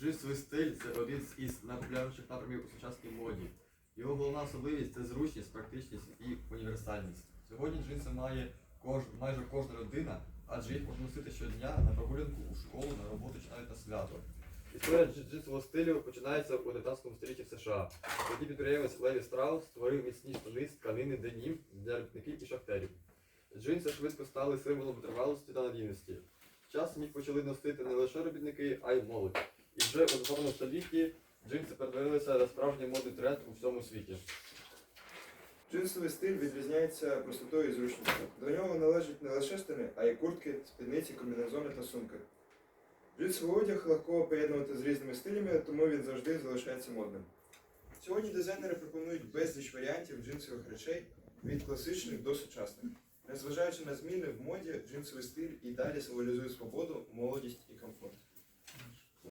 Джинсовий стиль це один із найпопулярніших напрямів у сучасній моді. Його головна особливість це зручність, практичність і універсальність. Сьогодні джинси має кож... майже кожна людина, адже їх можна носити щодня на прогулянку, у школу, на роботу чи навіть на свято. Історія джинсового стилю починається у 19 столітті в США. Тоді підприємець Леві Страус створив міцні штани з тканини денім для робітників і шахтерів. Джинси швидко стали символом витривалості та надійності. Часом їх почали носити не лише робітники, а й молодь. І вже 20 столітті джинси перетворилися на справжній модний тренд у всьому світі. Джинсовий стиль відрізняється простотою і зручністю. До нього належать не лише штани, а й куртки, спідниці, комбінезони та сумки. Джинсовий одяг легко поєднувати з різними стилями, тому він завжди залишається модним. Сьогодні дизайнери пропонують безліч варіантів джинсових речей від класичних до сучасних. Незважаючи на зміни в моді, джинсовий стиль і далі символізує свободу, молодість і комфорт.